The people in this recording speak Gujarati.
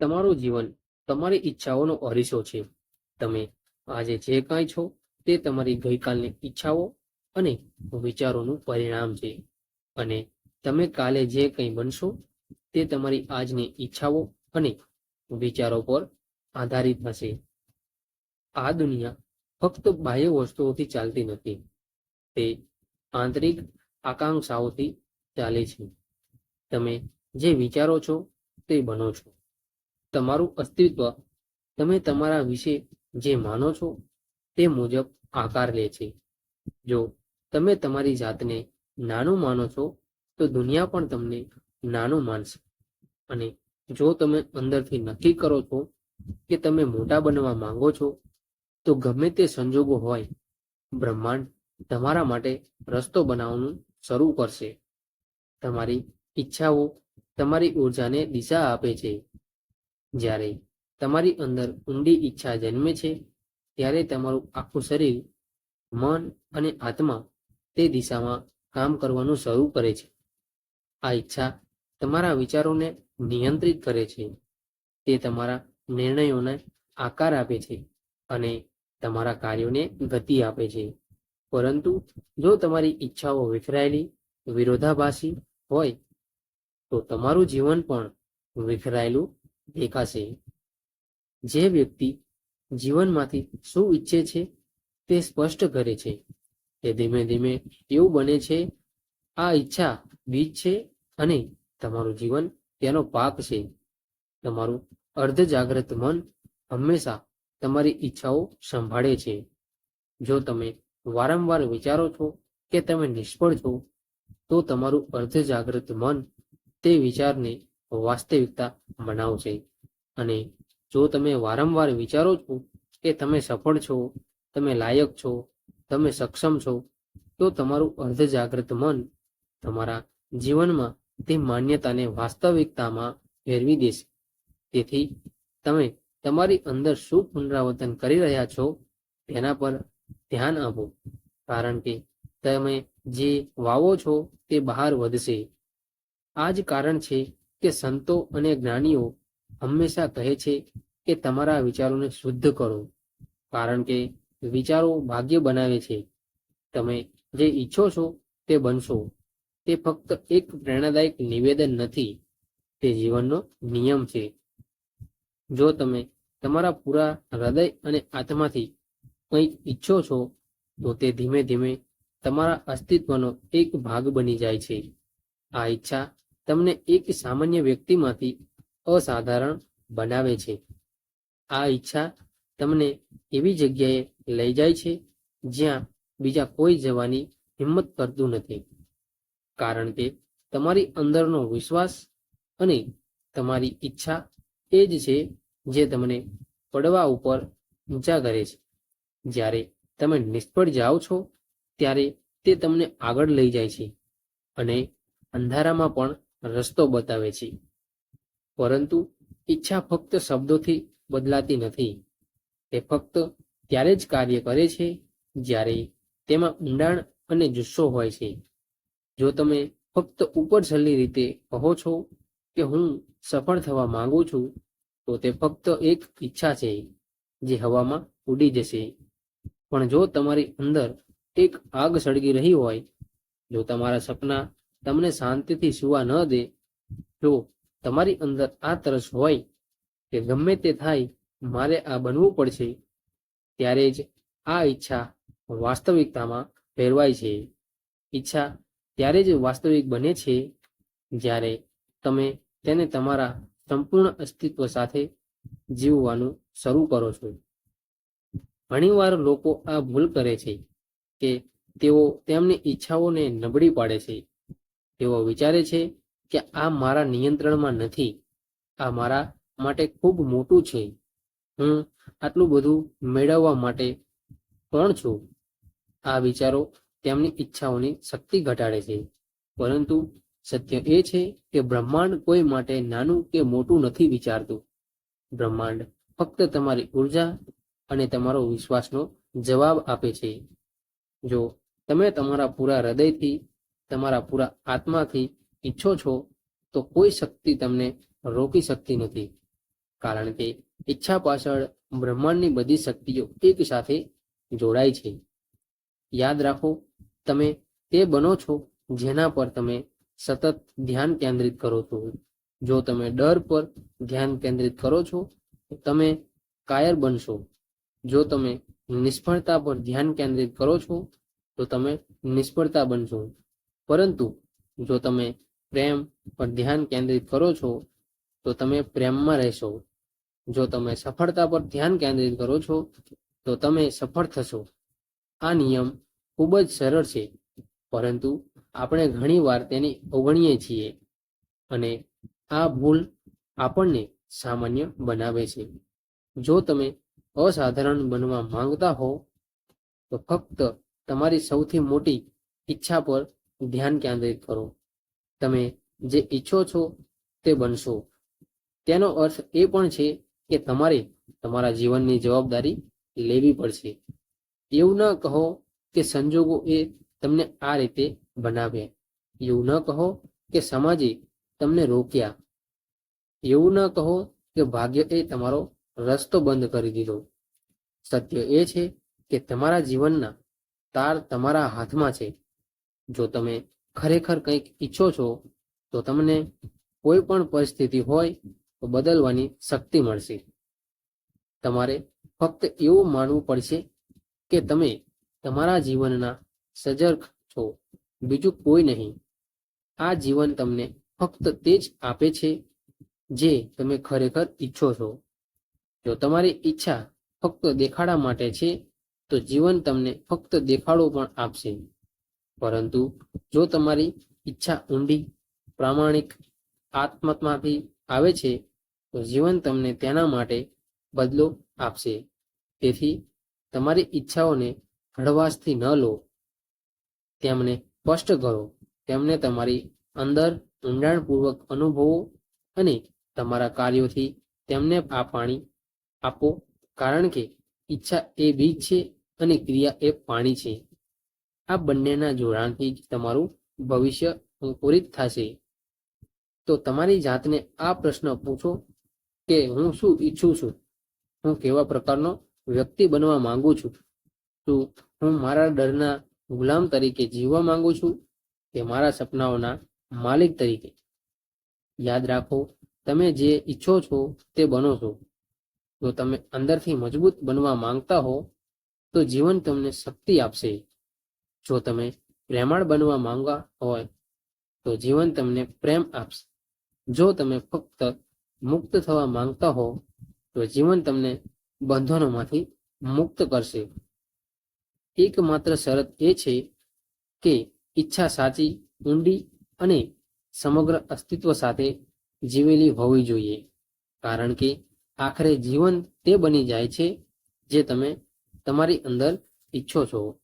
તમારું જીવન તમારી ઈચ્છાઓનો અરીસો છે. તમે આજે જે કાંઈ છો તે તમારી ગઈકાલની ઈચ્છાઓ અને વિચારોનું પરિણામ છે. અને તમે કાલે જે કંઈ બનશો તે તમારી આજની ઈચ્છાઓ અને વિચારો પર આધારિત હશે. આ દુનિયા ફક્ત બાહ્ય વસ્તુઓથી ચાલતી નથી. તે આંતરિક આકાંક્ષાઓથી ચાલે છે. તમે જે વિચારો છો તે બનો છો. તમારું અસ્તિત્વ તમે તમારા વિશે જે માનો છો તે મુજબ આકાર લે છે. જો તમે તમારી જાતને નાનું માનો છો, તો દુનિયા પણ તમને નાનું માનશે. અને જો તમે અંદરથી નક્કી કરો છો કે તમે મોટા બનવા માંગો છો, તો ગમે તે સંજોગો હોય, બ્રહ્માંડ તમારા માટે રસ્તો બનાવવાનું શરૂ કરશે. તમારી ઈચ્છાઓ તમારી ઉર્જાને દિશા આપે છે. જ્યારે તમારી અંદર ઊંડી ઈચ્છા જન્મે છે, ત્યારે તમારું આખું શરીર, મન અને આત્મા તે દિશામાં કામ કરવાનું શરૂ કરે છે. આ ઈચ્છા તમારા વિચારોને નિયંત્રિત કરે છે. તે તમારા નિર્ણયોને આકાર આપે છે અને તમારા કાર્યોને ગતિ આપે છે. પરંતુ જો તમારી ઈચ્છાઓ વિખરાયેલી, વિરોધાભાસી હોય, તો તમારું જીવન પણ વિખરાયેલું દેખાશે. જે વ્યક્તિ જીવનમાંથી શું ઈચ્છે છે તે સ્પષ્ટ કરે છે તે ધીમે ધીમે એવું બને છે, આ ઈચ્છા બીજ છે અને તમારું જીવન તેનો પાક છે. તમારું અર્ધ જાગ્રત મન હંમેશા તમારી ઈચ્છાઓ સંભાળે છે. જો તમે વારંવાર વિચારો છો કે તમે નિષ્ફળ છો, તો તમારું અર્ધ જાગ્રત મન તે વિચારને વાસ્તવિકતા બનાવશે. અને જો તમે વારંવાર વિચારો છો કે તમે સફળ છો, તમે લાયક છો, તમે સક્ષમ છો, તો તમારું અર્ધ જાગ્રત મન તમારા જીવનમાં તે માન્યતાને વાસ્તવિકતામાં ફેરવી દેશે. તેથી તમે તમારી અંદર શું પુનરાવર્તન કરી રહ્યા છો તેના પર ધ્યાન આપો. કારણ કે તમે જે વાવો છો તે બહાર વધશે. આ જ કારણ છે કે સંતો અને જ્ઞાનીઓ હંમેશા કહે છે કે તમારા વિચારોને શુદ્ધ કરો, કારણ કે વિચારો ભાગ્ય બનાવે છે. તમે જે ઈચ્છો છો તે બનશો. તે ફક્ત એક પ્રેરણાદાયક નિવેદન નથી, તે જીવનનો નિયમ છે. જો તમે તમારા પૂરા હૃદય અને આત્માથી કંઈક ઈચ્છો છો, તો તે ધીમે ધીમે તમારા અસ્તિત્વનો એક ભાગ બની જાય છે. આ ઈચ્છા તમને એક સામાન્ય વ્યક્તિમાંથી અસાધારણ બનાવે છે. આ ઈચ્છા તમને એવી જગ્યાએ લઈ જાય છે જ્યાં બીજા કોઈ જવાની હિંમત કરતું નથી. કારણ કે તમારી અંદરનો વિશ્વાસ અને તમારી ઈચ્છા એ જ છે જે તમને પડવા ઉપર ઊંચા કરે છે. જ્યારે તમે નિષ્ફળ જાઓ છો, ત્યારે તે તમને આગળ લઈ જાય છે અને અંધારામાં પણ રસ્તો બતાવે છે. પરંતુ ઈચ્છા ફક્ત શબ્દોથી બદલાતી નથી. તે ફક્ત ત્યારે જ કાર્ય કરે છે જ્યારે તેમાં ઊંડાણ અને જુસ્સો હોય છે. જો તમે ફક્ત ઉપરછલ્લી રીતે કહો છો કે હું સફળ થવા માંગુ છું, તો તે ફક્ત એક ઈચ્છા છે જે હવામાં ઉડી જશે. પણ જો તમારી અંદર એક આગ સળગી રહી હોય, જો તમારા સપના તમને શાંતિથી સુવા ન દે, જો તમારી અંદર આ તરસ હોય કે ગમે તે થાય, મારે આ બનવું પડશે, ત્યારે જ આ ઈચ્છા વાસ્તવિકતામાં ફેરવાય છે. ઈચ્છા ત્યારે જ વાસ્તવિક બને છે, જ્યારે તમે તેને તમારા સંપૂર્ણ અસ્તિત્વ સાથે જીવવાનું શરૂ કરો છો. ઘણીવાર લોકો આ ભૂલ કરે છે કે તેઓ તેમની ઈચ્છાઓને નબળી પાડે છે. તેઓ વિચારે છે કે આ મારા નિયંત્રણમાં નથી, આ મારા માટે ખૂબ મોટું છે. હું આટલું બધું મેળવવા માટે કોણ છું. આ વિચારો તેમની ઈચ્છાઓની શક્તિ ઘટાડે છે. પરંતુ સત્ય એ છે કે બ્રહ્માંડ કોઈ માટે નાનું કે મોટું નથી વિચારતું. બ્રહ્માંડ ફક્ત તમારી ઊર્જા અને તમારો વિશ્વાસનો જવાબ આપે છે. જો તમે તમારા પૂરા હૃદયથી તમારા પૂરા આત્માથી ઈચ્છો છો, તો કોઈ શક્તિ તમને રોકી શકતી નથી. કારણ કે ઈચ્છા પાછળ બ્રહ્માંડની બધી શક્તિઓ એક સાથે જોડાય છે. યાદ રાખો, તમે તે બનો છો જેના પર તમે સતત ધ્યાન કેન્દ્રિત કરો છો. જો તમે ડર પર ધ્યાન કેન્દ્રિત કરો છો તમે કાયર બનશો. જો તમે નિષ્ફળતા પર ધ્યાન કેન્દ્રિત કરો છો, તો તમે નિષ્ફળતા બનશો. પરંતુ જો તમે પ્રેમ પર ધ્યાન કેન્દ્રિત કરો છો, તો તમે પ્રેમમાં રહેશો. જો તમે સફળતા પર ધ્યાન કેન્દ્રિત કરો છો, તો તમે સફળ થશો. આ નિયમ ખૂબ જ સરળ છે, પરંતુ આપણે ઘણીવાર તેને અવગણીએ છીએ અને આ ભૂલ આપણને સામાન્ય બનાવે છે. જો તમે અસાધારણ બનવા માંગતા હો, તો ફક્ત તમારી સૌથી મોટી ઈચ્છા પર ધ્યાન કેન્દ્રિત કરો. તમે જે ઈચ્છો છો તે બનશો. તેનો અર્થ એ પણ છે કે તમારે તમારા જીવનની જવાબદારી લેવી પડશે. એવું ન કહો કે સંજોગો એ તમને આ રીતે બનાવ્યા એવું ન કહો કે સમાજે તમને રોક્યા. એવું ન કહો કે ભાગ્ય એ તમારો રસ્તો બંધ કરી દીધો. સત્ય એ છે કે તમારા જીવનના તાર તમારા હાથમાં છે. જો તમે ખરેખર કંઈક ઈચ્છો છો, તો તમને કોઈ પણ પરિસ્થિતિ હોય, તો બદલવાની શક્તિ મળશે. તમારે ફક્ત એવું માનવું પડશે કે તમે તમારા જીવનના સજર્ક છો, બીજું કોઈ નહીં. આ જીવન તમને ફક્ત તે જ આપે છે, જે તમે ખરેખર ઈચ્છો છો. જો તમારી ઈચ્છા ફક્ત દેખાડા માટે છે, તો જીવન તમને ફક્ત દેખાડો પણ આપશે. પરંતુ જો તમારી ઈચ્છા ઊંડી, પ્રામાણિક આત્મમાંથી આવે છે, તો જીવન તમને તેના માટે બદલો આપશે. તેથી તમારી ઈચ્છાઓને હળવાશથી ન લો. તેમને સ્પષ્ટ કરો. તેમને તમારી અંદર ઊંડાણપૂર્વક અનુભવો અને તમારા કાર્યોથી તેમને આ પાણી આપો. કારણ કે ઈચ્છા એ બીજ છે અને ક્રિયા એ પાણી છે. આ બંનેના જોડાણથી જ તમારું ભવિષ્ય અંકુરિત થશે. તો તમારી જાતને આ પ્રશ્ન પૂછો કે હું શું ઈચ્છું છું? હું કેવા પ્રકારનો વ્યક્તિ બનવા માંગુ છું? શું હું મારા ડરના ગુલામ તરીકે જીવવા માંગુ છું કે મારા સપનાઓના માલિક તરીકે? યાદ રાખો, તમે જે ઈચ્છો છો તે બનો છો. જો તમે અંદરથી મજબૂત બનવા માંગતા હો, તો જીવન તમને શક્તિ આપશે. જો તમે પ્રેમાળ બનવા માંગવા હોય, તો જીવન તમને પ્રેમ આપશે. જો તમે ફક્ત મુક્ત થવા માંગતા હો, તો જીવન તમને બંધનોમાંથી મુક્ત કરશે. એકમાત્ર શરત એ છે કે ઈચ્છા સાચી, ઊંડી અને સમગ્ર અસ્તિત્વ સાથે જીવેલી હોવી જોઈએ. કારણ કે આખરે જીવન તે બની જાય છે જે તમે તમારી અંદર ઈચ્છો છો.